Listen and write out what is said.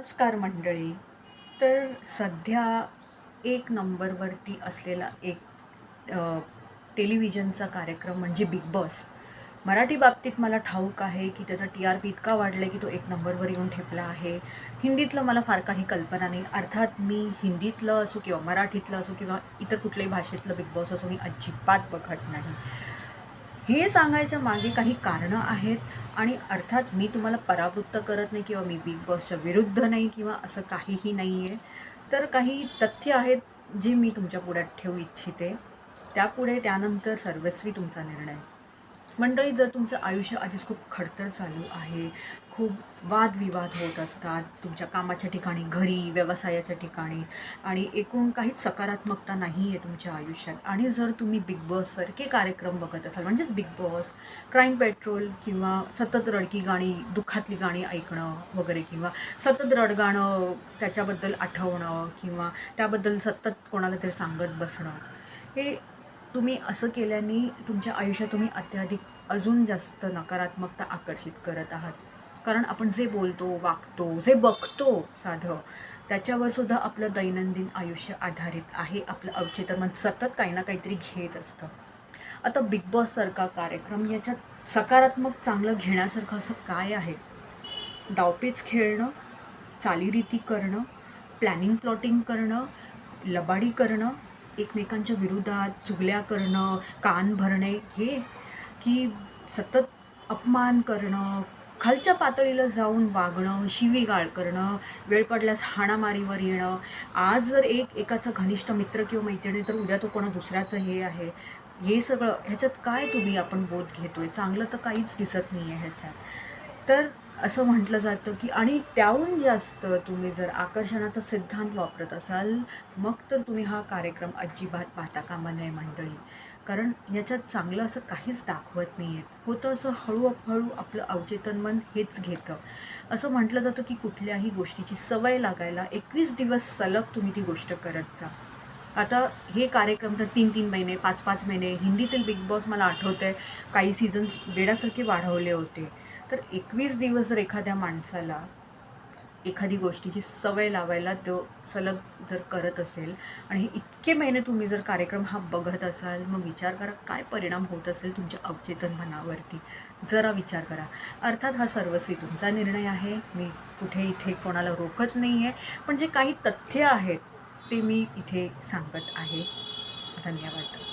नमस्कार मंडळी. तर सध्या एक नंबरवरती असलेला एक टेलिव्हिजनचा कार्यक्रम म्हणजे बिग बॉस. मराठी बाबतीत मला ठाऊक आहे की त्याचा टी आर पी इतका वाढला आहे की तो एक नंबरवर येऊन ठेपला आहे. हिंदीतलं मला फार काही कल्पना नाही. अर्थात मी हिंदीतलं असो किंवा मराठीतलं असो किंवा इतर कुठल्याही भाषेतलं बिग बॉस असो मी अजिबात बघत नाही. हे सांगायच्या मागे काही कारणं आहेत आणि अर्थात मी तुम्हाला परावृत्त करत नाही किंवा मी बिग बॉसच्या विरुद्ध नाही किंवा असं काहीही नाही आहे तर काही तथ्य आहेत जे मी तुमच्या पुढ्यात ठेवू इच्छिते. त्यापुढे त्यानंतर सर्वस्वी तुमचा निर्णय. मंडळी जर तुमचं आयुष्य आधीच खूप खडतर चालू आहे खूप वादविवाद होत असतात तुमच्या कामाच्या ठिकाणी घरी व्यवसायाच्या ठिकाणी आणि एकूण काहीच सकारात्मकता नाही आहे तुमच्या आयुष्यात आणि जर तुम्ही बिग बॉससारखे कार्यक्रम बघत असाल म्हणजेच बिग बॉस क्राईम पेट्रोल किंवा सतत रडकी गाणी दुःखातली गाणी ऐकणं वगैरे किंवा सतत रडगाणं त्याच्याबद्दल आठवणं किंवा त्याबद्दल सतत कोणाला तरी सांगत बसणं हे तुम्ही असं केल्याने तुमच्या आयुष्यात तुम्ही अत्याधिक अजून जास्त नकारात्मकता आकर्षित करत आहात. कारण आपण जे बोलतो वागतो जे बघतो साधं त्याच्यावर सुद्धा आपलं दैनंदिन आयुष्य आधारित आहे. आपलं अवचेतन मन सतत काही ना काहीतरी घेत असतं. आता बिग बॉससारखा कार्यक्रम याच्यात सकारात्मक चांगलं घेण्यासारखं असं काय आहे? डावपेच खेळणं चालीरीती करणं प्लॅनिंग प्लॉटिंग करणं लबाडी करणं एकमेकांच्या विरोधात चुगल्या करणं कान भरणे हे की सतत अपमान करणं खालच्या पातळीला जाऊन वागणं शिवीगाळ करणं वेळ पडल्यास हाणामारीवर येणं. आज जर एक एकाचा घनिष्ठ मित्र किंवा मैत्रिणी तर उद्या तो कोणा दुसऱ्याचं हे आहे. हे सगळं ह्याच्यात काय तुम्ही आपण बोध घेतोय? चांगलं तर काहीच दिसत नाही आहे ह्याच्यात. तर असं म्हटलं जातं की आणि त्याहून जास्त तुम्ही जर आकर्षणाचा सिद्धांत वापरत असाल मग तर तुम्ही हा कार्यक्रम अजिबात पाहता कामा नये मंडळी. कारण याच्यात चांगलं असं काहीच दाखवत नाही आहे होतं असं हळूहळू आपलं अवचेतन मन हेच घेतं. असं म्हटलं जातं की कुठल्याही गोष्टीची सवय लागायला एकवीस दिवस सलग तुम्ही ती गोष्ट करत जा. आता हे कार्यक्रम तर तीन तीन महिने पाच पाच महिने हिंदीतील बिग बॉस मला आठवतं आहे काही सीझन्स वेडासारखे वाढवले होते. तर एकवीस दिवस जर एखाद्या माणसाला एखादी गोष्टीची सवय लावायला तो सलग जर करत असेल आणि हे इतके महिने तुम्ही जर कार्यक्रम हा बघत असाल मग विचार करा काय परिणाम होत असेल तुमच्या अवचेतन मनावरती. जरा विचार करा. अर्थात हा सर्वस्वी तुमचा निर्णय आहे. मी कुठे इथे कोणाला रोखत नाही आहे पण जे काही तथ्य आहेत ते मी इथे सांगत आहे. धन्यवाद.